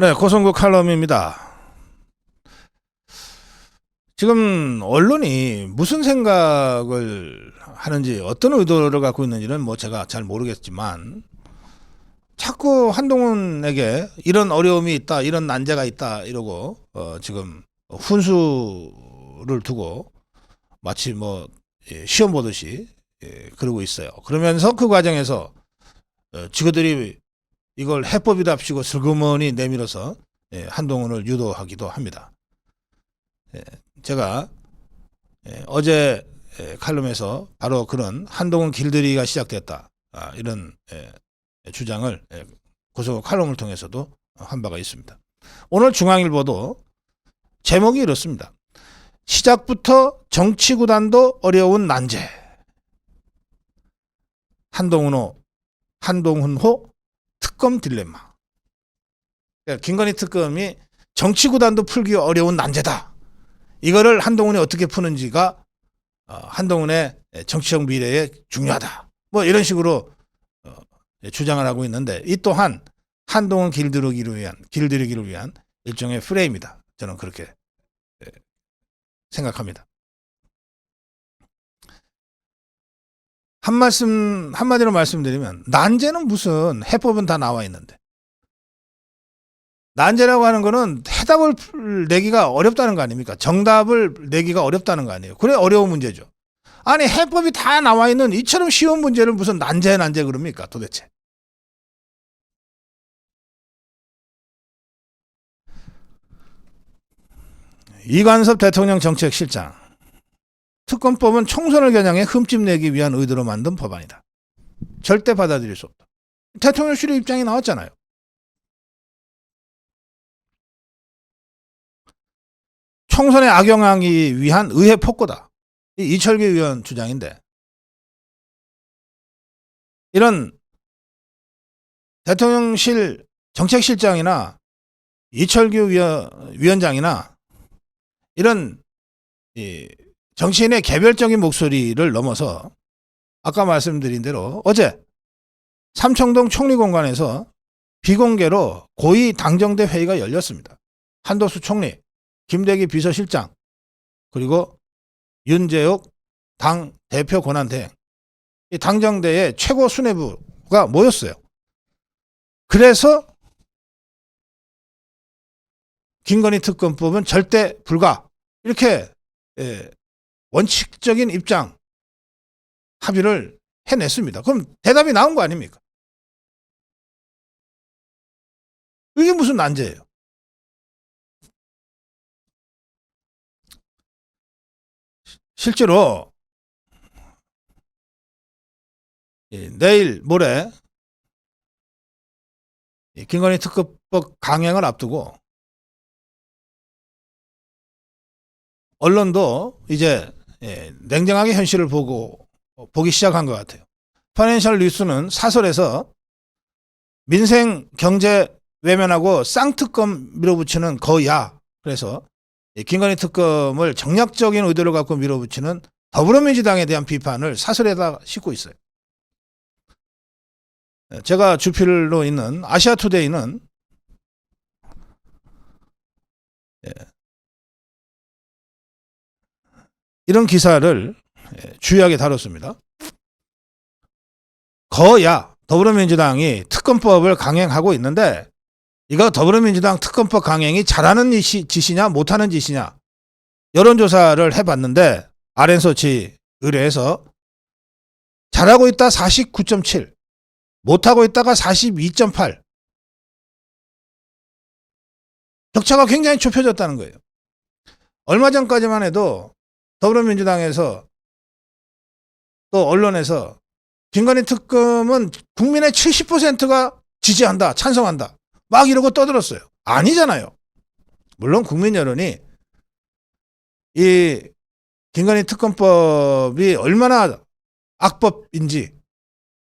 네, 고성국 칼럼입니다. 지금 언론이 무슨 생각을 하는지 어떤 의도를 갖고 있는지는 뭐 제가 잘 모르겠지만 자꾸 한동훈에게 이런 어려움이 있다, 이런 난제가 있다 이러고 어, 지금 훈수를 두고 마치 뭐 예, 시험 보듯이 예, 그러고 있어요. 그러면서 그 과정에서 어, 지그들이 이걸 해법이답시고 슬그머니 내밀어서 예, 한동훈을 유도하기도 합니다. 예, 제가 예, 어제 예, 칼럼에서 바로 그런 한동훈 길들이기가 시작됐다 아, 이런 예, 주장을 예, 고소 칼럼을 통해서도 한 바가 있습니다. 오늘 중앙일보도 제목이 이렇습니다. 시작부터 정치구단도 어려운 난제. 한동훈호, 한동훈호 특검 딜레마. 그러니까 김건희 특검이 정치 구단도 풀기 어려운 난제다. 이거를 한동훈이 어떻게 푸는지가 어, 한동훈의 정치적 미래에 중요하다. 뭐 이런 식으로 어, 주장을 하고 있는데 이 또한 한동훈 길들이기를 위한 길들이기를 위한 일종의 프레임이다. 저는 그렇게 예, 생각합니다. 한 말씀 한마디로 말씀드리면 난제는 무슨 해법은 다 나와 있는데 난제라고 하는 거는 해답을 풀- 내기가 어렵다는 거 아닙니까? 정답을 내기가 어렵다는 거 아니에요. 그래 어려운 문제죠. 아니 해법이 다 나와 있는 이처럼 쉬운 문제를 무슨 난제 난제 그럽니까 도대체? 이관섭 대통령 정책실장 특검법은 총선을 겨냥해 흠집 내기 위한 의도로 만든 법안이다. 절대 받아들일 수 없다. 대통령실의 입장이 나왔잖아요. 총선에 악용하기 위한 의회 폭거다. 이 이철규 의원 주장인데 이런 대통령실 정책실장이나 이철규 위원, 위원장이나 이런 이 정치인의 개별적인 목소리를 넘어서 아까 말씀드린 대로 어제 삼청동 총리공관에서 비공개로 고위 당정대 회의가 열렸습니다. 한도수 총리, 김대기 비서실장, 그리고 윤재욱 당 대표 권한대행, 이 당정대의 최고 수뇌부가 모였어요. 그래서 김건희 특검법은 절대 불가 이렇게 예, 원칙적인 입장 합의를 해냈습니다. 그럼 대답이 나온 거 아닙니까? 이게 무슨 난제예요? 실제로 예, 내일 모레 이 김건희 특검법 강행을 앞두고 언론도 이제 예, 냉정하게 현실을 보고 보기 시작한 것 같아요. 파이낸셜 뉴스는 사설에서 민생 경제 외면하고 쌍특검 밀어붙이는 거야. 그래서 이 김건희 특검을 정략적인 의도를 갖고 밀어붙이는 더불어민주당에 대한 비판을 사설에다 싣고 있어요. 예, 제가 주필로 있는 아시아투데이는 이런 기사를 예, 주요하게 다뤘습니다. 거야 더불어민주당이 특검법을 강행하고 있는데 이거 더불어민주당 특검법 강행이 잘하는 짓이- 짓이냐 못하는 짓이냐 여론조사를 해봤는데 아랜소치 의뢰해서 잘하고 있다 49.7 못하고 있다가 42.8 격차가 굉장히 좁혀졌다는 거예요. 얼마 전까지만 해도 더불어민주당에서 또 언론에서 김건희 특검은 국민의 70%가 지지한다, 찬성한다. 막 이러고 떠들었어요. 아니잖아요. 물론 국민 여론이 이 김건희 특검법이 얼마나 악법인지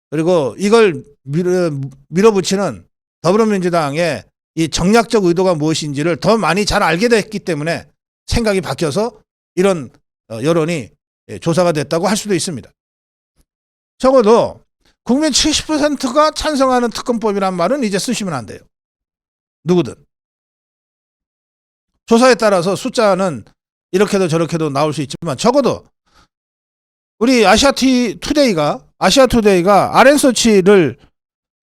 그리고 이걸 밀어, 밀어붙이는 더불어민주당의 이 정략적 의도가 무엇인지를 더 많이 잘 알게 됐기 때문에 생각이 바뀌어서 이런 어, 여론이 예, 조사가 됐다고 할 수도 있습니다. 적어도 국민 70%가 찬성하는 특검법이란 말은 이제 쓰시면 안 돼요. 누구든. 조사에 따라서 숫자는 이렇게도 저렇게도 나올 수 있지만 적어도 우리 아시아티 투데이가 아시아 투데이가 아랜서치를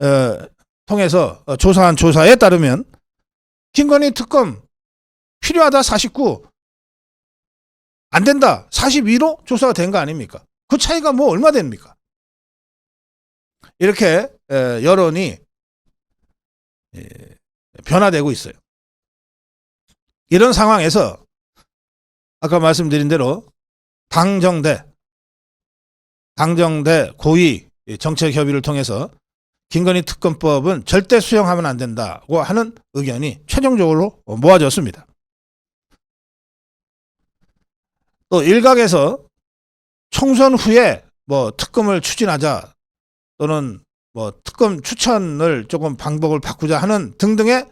어, 통해서 어, 조사한 조사에 따르면 김건희 특검 필요하다 49, 안 된다 42로 조사가 된 거 아닙니까? 그 차이가 뭐 얼마 됩니까? 이렇게 에, 여론이 에, 변화되고 있어요. 이런 상황에서 아까 말씀드린 대로 당정대 당정대 고위 정책 협의를 통해서 김건희 특검법은 절대 수용하면 안 된다고 하는 의견이 최종적으로 모아졌습니다. 또 일각에서 총선 후에 뭐 특검을 추진하자 또는 뭐 특검 추천을 조금 방법을 바꾸자 하는 등등의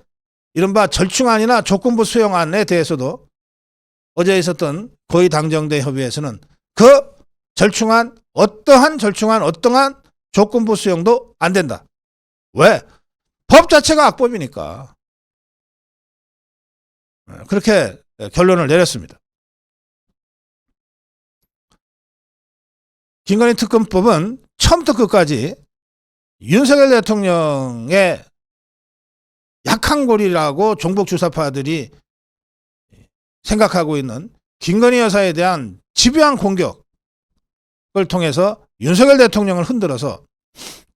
이른바 절충안이나 조건부 수용안에 대해서도 어제 있었던 고위 당정대 협의회에서는 그 절충안 어떠한 절충안 어떠한 조건부 수용도 안 된다. 왜? 법 자체가 악법이니까. 그렇게 결론을 내렸습니다. 김건희 특검법은 처음부터 끝까지 윤석열 대통령의 약한 고리라고 종북 주사파들이 생각하고 있는 김건희 여사에 대한 집요한 공격을 통해서 윤석열 대통령을 흔들어서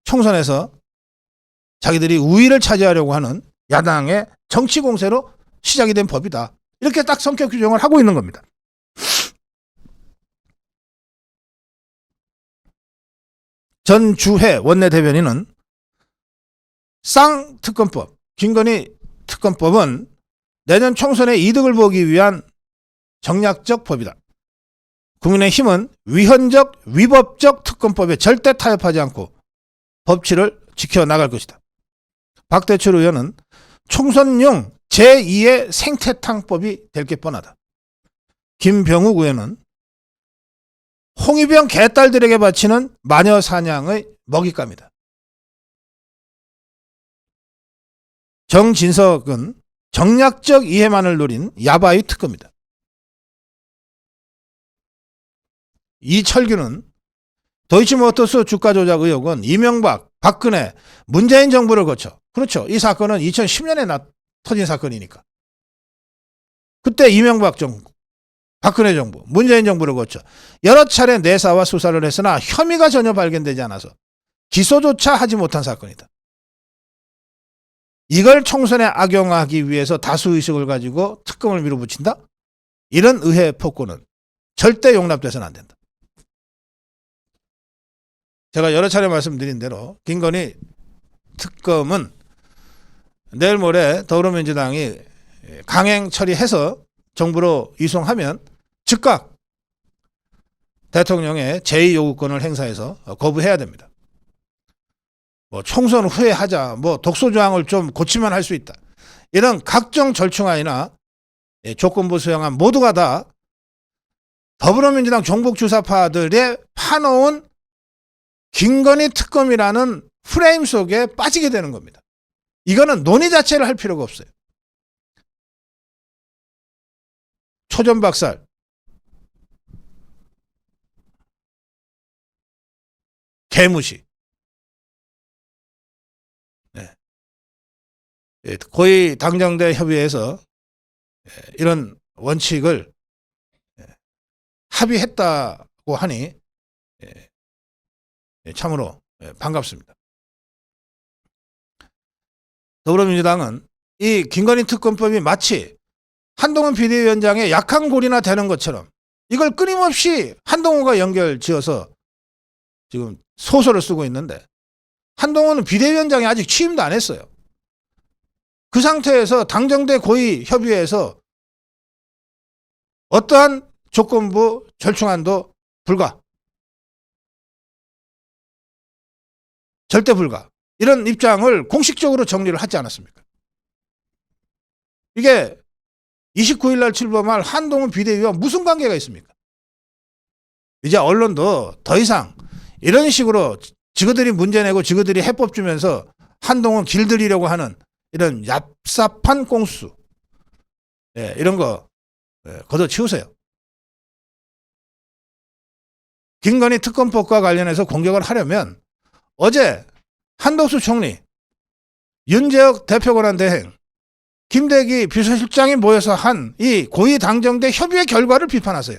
총선에서 자기들이 우위를 차지하려고 하는 야당의 정치 공세로 시작이 된 법이다. 이렇게 딱 성격 규정을 하고 있는 겁니다. 전주회 원내대변인은 쌍특검법, 김건희 특검법은 내년 총선에 이득을 보기 위한 정략적 법이다. 국민의힘은 위헌적, 위법적 특검법에 절대 타협하지 않고 법치를 지켜나갈 것이다. 박대출 의원은 총선용 제2의 생태탕법이 될 게 뻔하다. 김병욱 의원은 홍위병 개딸들에게 바치는 마녀 사냥의 먹잇감이다. 정진석은 정략적 이해만을 노린 야바이 특검이다. 이철규는 도이치모터스 주가 조작 의혹은 이명박, 박근혜, 문재인 정부를 거쳐 그렇죠. 이 사건은 2010년에 나, 터진 사건이니까. 그때 이명박 정부, 박근혜 정부, 문재인 정부를 거쳐 여러 차례 내사와 수사를 했으나 혐의가 전혀 발견되지 않아서 기소조차 하지 못한 사건이다. 이걸 총선에 악용하기 위해서 다수 의식을 가지고 특검을 밀어붙인다? 이런 의회 폭군은 절대 용납돼서는 안 된다. 제가 여러 차례 말씀드린 대로 김건희 특검은 내일 모레 더불어민주당이 강행 처리해서 정부로 이송하면 즉각 대통령의 제2요구권을 행사해서 거부해야 됩니다. 뭐 총선 후에 하자, 뭐 독소 조항을 좀 고치면 할 수 있다. 이런 각종 절충안이나 조건부 수용안 모두가 다 더불어민주당 종북 주사파들의 파놓은 김건희 특검이라는 프레임 속에 빠지게 되는 겁니다. 이거는 논의 자체를 할 필요가 없어요. 초전박살. 개무시. 네. 예, 고위 당정대 협의회에서 예, 이런 원칙을 예, 합의했다고 하니 참으로 반갑습니다. 더불어민주당은 이 김건희 특검법이 마치 한동훈 비대위원장의 약한 고리나 되는 것처럼 이걸 끊임없이 한동훈과 연결 지어서 지금 소설을 쓰고 있는데 한동훈은 비대위원장이 아직 취임도 안 했어요. 그 상태에서 당정대 고위 협의회에서 어떠한 조건부 절충안도 불가. 절대 불가. 이런 입장을 공식적으로 정리를 하지 않았습니까? 이게 29일 날 출범할 한동훈 비대위와 무슨 관계가 있습니까? 이제 언론도 더 이상 이런 식으로 지그들이 문제 내고 지그들이 해법 주면서 한동훈 길들이려고 하는 이런 얍삽한 꽁수 예, 이런 거 예, 걷어치우세요. 김건희 특검법과 관련해서 공격을 하려면 어제 한덕수 총리, 윤재혁 대표권한 대행, 김대기 비서실장이 모여서 한 이 고위 당정대 협의의 결과를 비판하세요.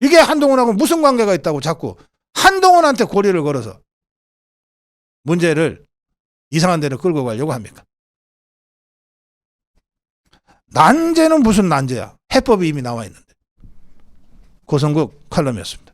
이게 한동훈하고 무슨 관계가 있다고 자꾸 한동훈한테 고리를 걸어서 문제를 이상한 데로 끌고 가려고 합니까? 난제는 무슨 난제야? 해법이 이미 나와 있는데. 고성국 칼럼이었습니다.